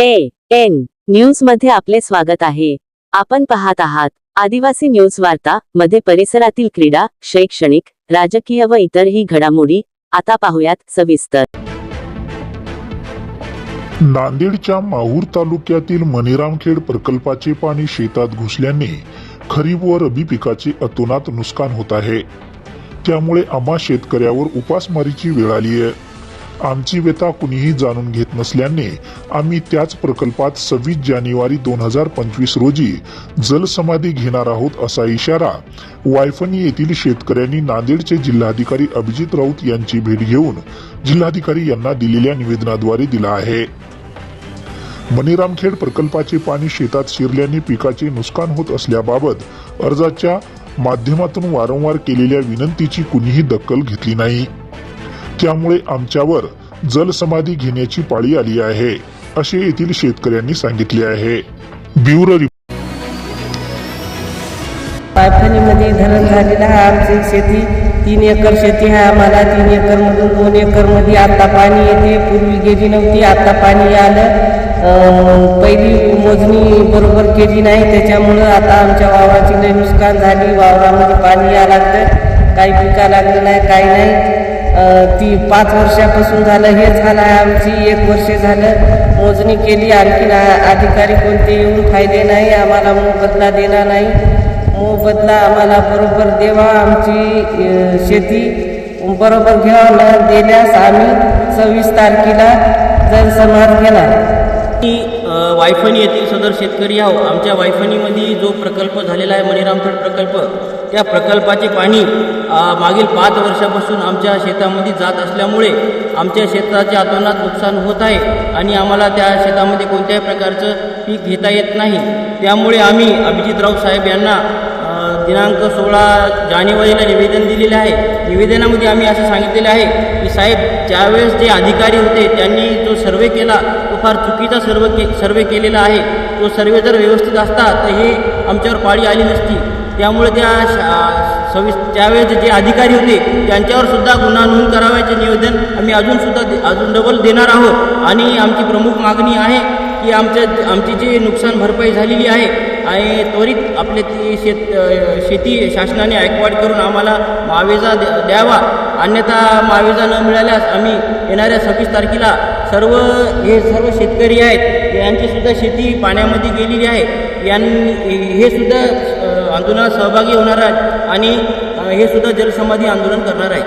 A N न्यूजमध्ये आपले स्वागत आहे. आपण पाहत आहात आदिवासी न्यूज वार्ता मध्ये परिसरातील क्रीडा शैक्षणिक राजकीय व इतरही घडामोडी आता पाहुयात सविस्तर. नांदेडच्या माहूर तालुक्यातील मणिरामखेड प्रकल्पाचे पाणी शेतात घुसल्याने खरीप व रबी पिकाचे अतोनात नुकसान होत आहे. त्यामुळे आम्हा शेतकऱ्यावर उपासमारीची वेळ आली आहे आमची व्यथा कुणीही जाणून घेत नसल्याने आम्ही त्याच प्रकल्पात सव्वीस जानेवारी दोन हजार पंचवीस रोजी जलसमाधी घेणार आहोत असा इशारा वायफणी येथील शेतकऱ्यांनी नांदेडचे जिल्हाधिकारी अभिजित राऊत यांची भेट घेऊन जिल्हाधिकारी यांना दिलेल्या निवेदनाद्वारे दिला आहे. मणिरामखेड प्रकल्पाचे पाणी शेतात शिरल्याने पिकाचे नुकसान होत असल्याबाबत अर्जाच्या माध्यमातून वारंवार केलेल्या विनंतीची कुणीही दखल घेतली नाही. त्यामुळे आमच्यावर जलसमाधी घेण्याची पाळी आली आहे असे येथील शेतकऱ्यांनी सांगितले आहे. Bureau report. धरण झालेलं हा आमची शेती तीन एकर शेती आहे आम्हाला तीन एकरमधून दोन एकरमध्ये आता पाणी येते. पूर्वी गेली नव्हती आता पाणी आलं. पहिली मोजणी बरोबर केली नाही त्याच्यामुळं आता आमच्या वावराची लई नुकसान झाली. वावरामध्ये पाणी या लागलं. काही पिका लागलं नाही काही नाही. ती पाच वर्षापासून झालं हे झालं आहे आमची एक वर्ष झालं. मोजणी केली आणखीन अधिकारी कोणते येऊन फायदे नाही आम्हाला मोबदला देणार नाही. मोबदला आम्हाला बरोबर देवा आमची शेती बरोबर घ्यावा न दिल्यास आम्ही सव्वीस तारखेला जनसंवाद घेणार की अ, वायफणी येथील सदर शेतकरी आहो. आमच्या वायफणीमध्ये जो प्रकल्प झालेला आहे मणिरामफड प्रकल्प त्या प्रकल्पाचे पाणी मागील पाच वर्षापासून आमच्या शेतामध्ये जात असल्यामुळे आमच्या शेताचे आतोनात नुकसान होत आहे आणि आम्हाला त्या शेतामध्ये कोणत्याही प्रकारचं पीक घेता येत नाही. त्यामुळे आम्ही अभिजितराव साहेब यांना दिनांक सोळा जानेवारीला निवेदन दिलेले आहे. निवेदनामध्ये आम्ही असं सांगितलेलं आहे की साहेब ज्यावेळेस जे अधिकारी होते त्यांनी जो सर्वे केला तो फार चुकीचा सर्व के सर्वे केलेला आहे. तो सर्वे जर व्यवस्थित असता तर हे आमच्यावर पाळी आली नसती. त्यामुळे त्या शा- सविस त्यावेळेस जे अधिकारी होते त्यांच्यावर सुद्धा गुन्हा नोंद करावयाचे निवेदन आम्ही अजूनसुद्धा अजून डबल देणार आहोत. आणि आमची प्रमुख मागणी आहे की आमच्या आमची जी नुकसान भरपाई झालेली आहे आणि त्वरित आपले ती शेत शेती शासनाने ऐकवाड करून आम्हाला मावेजा द्या- द्यावा. अन्यथा मावेजा न मिळाल्यास आम्ही येणाऱ्या सव्वीस तारखेला सर्व हे सर्व शेतकरी आहेत यांचीसुद्धा शेती पाण्यामध्ये गेलेली आहे. यां हे सुद्धा आंदोलनात सहभागी होणार आहेत आणि हे सुद्धा जलसमाधी आंदोलन करणार आहे